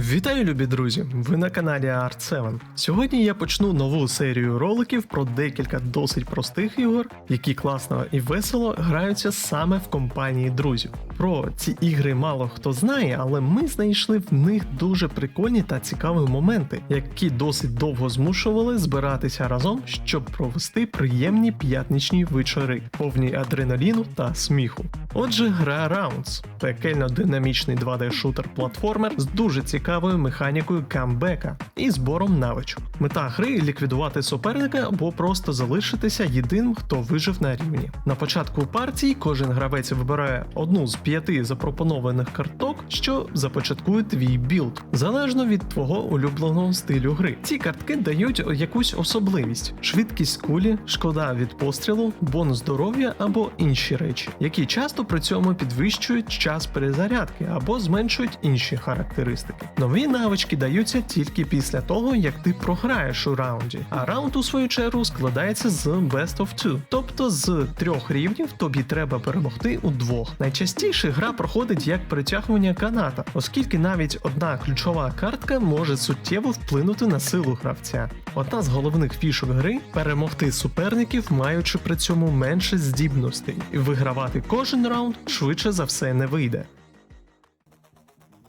Вітаю, любі друзі! Ви на каналі Art7. Сьогодні я почну нову серію роликів про декілька досить простих ігор, які класно і весело граються саме в компанії друзів. Про ці ігри мало хто знає, але ми знайшли в них дуже прикольні та цікаві моменти, які досить довго змушували збиратися разом, щоб провести приємні п'ятничні вечори, повні адреналіну та сміху. Отже, гра Rounds – пекельно-динамічний 2D-шутер-платформер з дуже цікавою механікою камбека і збором навичок. Мета гри ліквідувати суперника або просто залишитися єдиним, хто вижив на рівні. На початку партії кожен гравець вибирає одну з п'яти запропонованих карток, що започаткує твій білд, залежно від твого улюбленого стилю гри. Ці картки дають якусь особливість: швидкість кулі, шкода від пострілу, бонус здоров'я або інші речі, які часто при цьому підвищують час перезарядки або зменшують інші характеристики. Нові навички даються тільки після того, як ти програєш у раунді. А раунд, у свою чергу, складається з Best of Two, тобто з трьох рівнів тобі треба перемогти у двох. Найчастіше гра проходить як притягування каната, оскільки навіть одна ключова картка може суттєво вплинути на силу гравця. Одна з головних фішок гри перемогти суперників, маючи при цьому менше здібностей, і вигравати кожен раунд швидше за все не вийде.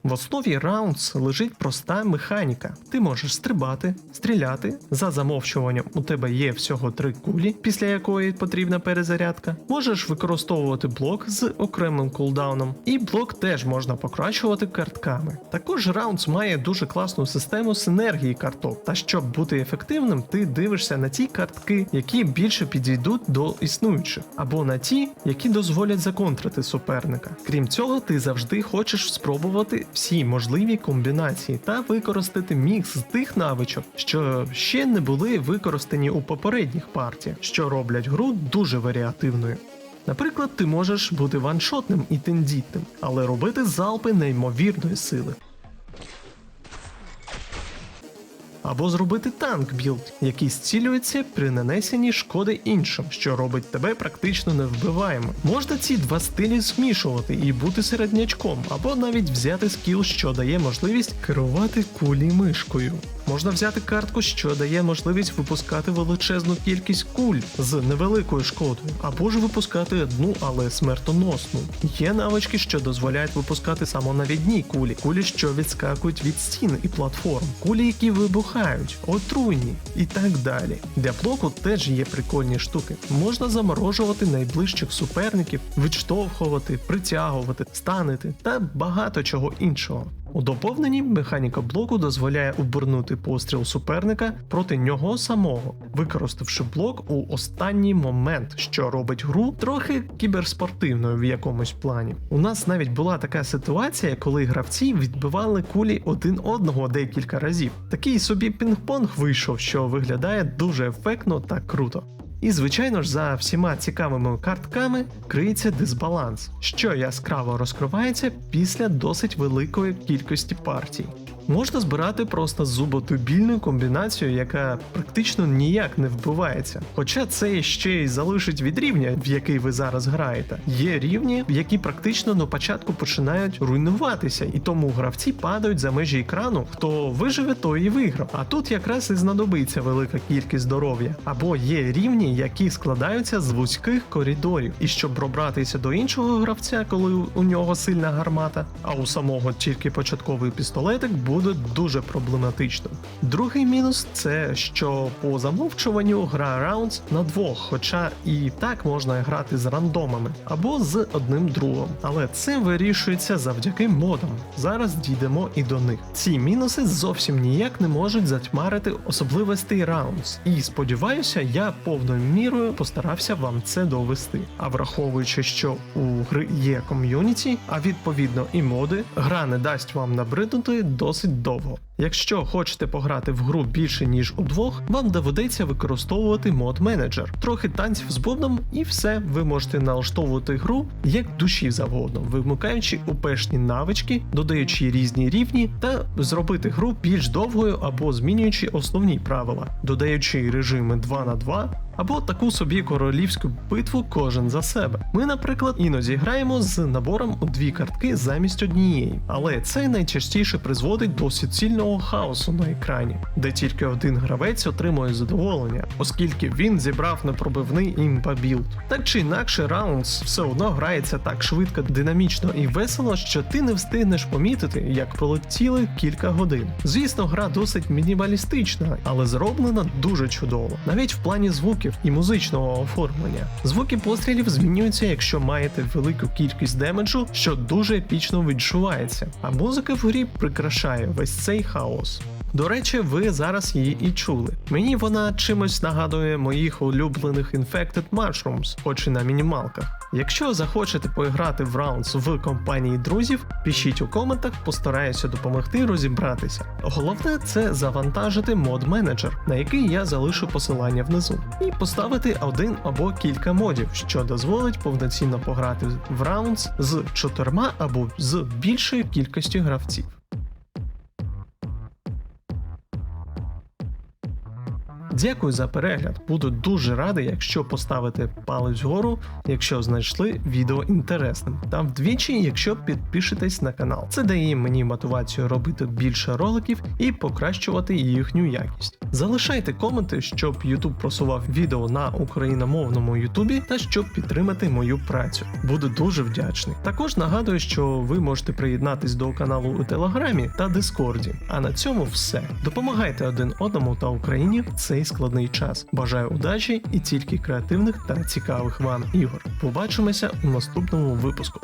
В основі Rounds лежить проста механіка. Ти можеш стрибати, стріляти. За замовчуванням у тебе є всього три кулі, після якої потрібна перезарядка. Можеш використовувати блок з окремим кулдауном, і блок теж можна покращувати картками. Також Rounds має дуже класну систему синергії карток. Та щоб бути ефективним, ти дивишся на ті картки, які більше підійдуть до існуючих, або на ті, які дозволять законтрити суперника. Крім цього, ти завжди хочеш спробувати всі можливі комбінації та використати мікс з тих навичок, що ще не були використані у попередніх партіях, що роблять гру дуже варіативною. Наприклад, ти можеш бути ваншотним і тендітним, але робити залпи неймовірної сили. Або зробити танк білд, який зцілюється при нанесенні шкоди іншим, що робить тебе практично невбиваємим. Можна ці два стилі змішувати і бути середнячком, або навіть взяти скіл, що дає можливість керувати кулі мишкою. Можна взяти картку, що дає можливість випускати величезну кількість куль з невеликою шкодою, або ж випускати одну, але смертоносну. Є навички, що дозволяють випускати самонавідні кулі, кулі, що відскакують від стін і платформ, кулі, які вибухають, отруйні і так далі. Для блоку теж є прикольні штуки. Можна заморожувати найближчих суперників, відштовхувати, притягувати, станити та багато чого іншого. У доповненні механіка блоку дозволяє обернути постріл суперника проти нього самого, використавши блок у останній момент, що робить гру трохи кіберспортивною в якомусь плані. У нас навіть була така ситуація, коли гравці відбивали кулі один одного декілька разів. Такий собі пінг-понг вийшов, що виглядає дуже ефектно та круто. І, звичайно ж, за всіма цікавими картками криється дисбаланс, що яскраво розкривається після досить великої кількості партій. Можна збирати просто зуботубільну комбінацію, яка практично ніяк не вбивається. Хоча це ще й залишить від рівня, в який ви зараз граєте. Є рівні, які практично на початку починають руйнуватися, і тому гравці падають за межі екрану. Хто виживе, той і виграв. А тут якраз і знадобиться велика кількість здоров'я. Або є рівні, які складаються з вузьких коридорів. І щоб пробратися до іншого гравця, коли у нього сильна гармата, а у самого тільки початковий пістолетик буде дуже проблематично. Другий мінус це що по замовчуванню гра Rounds на двох, хоча і так можна грати з рандомами або з одним другом. Але це вирішується завдяки модам. Зараз дійдемо і до них. Ці мінуси зовсім ніяк не можуть затьмарити особливостей Rounds. І сподіваюся, я повною мірою постарався вам це довести. А враховуючи, що у гри є ком'юніті, а відповідно і моди, гра не дасть вам набриднути досить довго. Якщо хочете пограти в гру більше ніж у двох, вам доведеться використовувати мод менеджер, трохи танців з бубном, і все, ви можете налаштовувати гру як душі завгодно, вимикаючи упешні навички, додаючи різні рівні та зробити гру більш довгою або змінюючи основні правила, додаючи режими 2 на 2 або таку собі королівську битву кожен за себе. Ми, наприклад, іноді граємо з набором у дві картки замість однієї, але це найчастіше призводить до суцільного хаосу на екрані, де тільки один гравець отримує задоволення, оскільки він зібрав непробивний імпа-білд. Так чи інакше, раундс все одно грається так швидко, динамічно і весело, що ти не встигнеш помітити, як пролетіли кілька годин. Звісно, гра досить мінімалістична, але зроблена дуже чудово, навіть в плані звуків і музичного оформлення. Звуки пострілів змінюються, якщо маєте велику кількість демеджу, що дуже епічно відчувається, а музика в грі прикрашає весь цей хаос. До речі, ви зараз її і чули. Мені вона чимось нагадує моїх улюблених Infected Mushrooms, хоч і на мінімалках. Якщо захочете поіграти в раундс в компанії друзів, пишіть у коментах, постараюся допомогти розібратися. Головне це завантажити мод менеджер, на який я залишу посилання внизу, і поставити один або кілька модів, що дозволить повноцінно пограти в раундс з чотирма або з більшою кількістю гравців. Дякую за перегляд. Буду дуже радий, якщо поставите палець вгору, якщо знайшли відео інтересним, та вдвічі, якщо підпишетесь на канал. Це дає мені мотивацію робити більше роликів і покращувати їхню якість. Залишайте коменти, щоб YouTube просував відео на україномовному YouTube та щоб підтримати мою працю. Буду дуже вдячний. Також нагадую, що ви можете приєднатись до каналу у Телеграмі та Дискорді. А на цьому все. Допомагайте один одному та Україні в цей складний час. Бажаю удачі і тільки креативних та цікавих вам ігор. Побачимося у наступному випуску.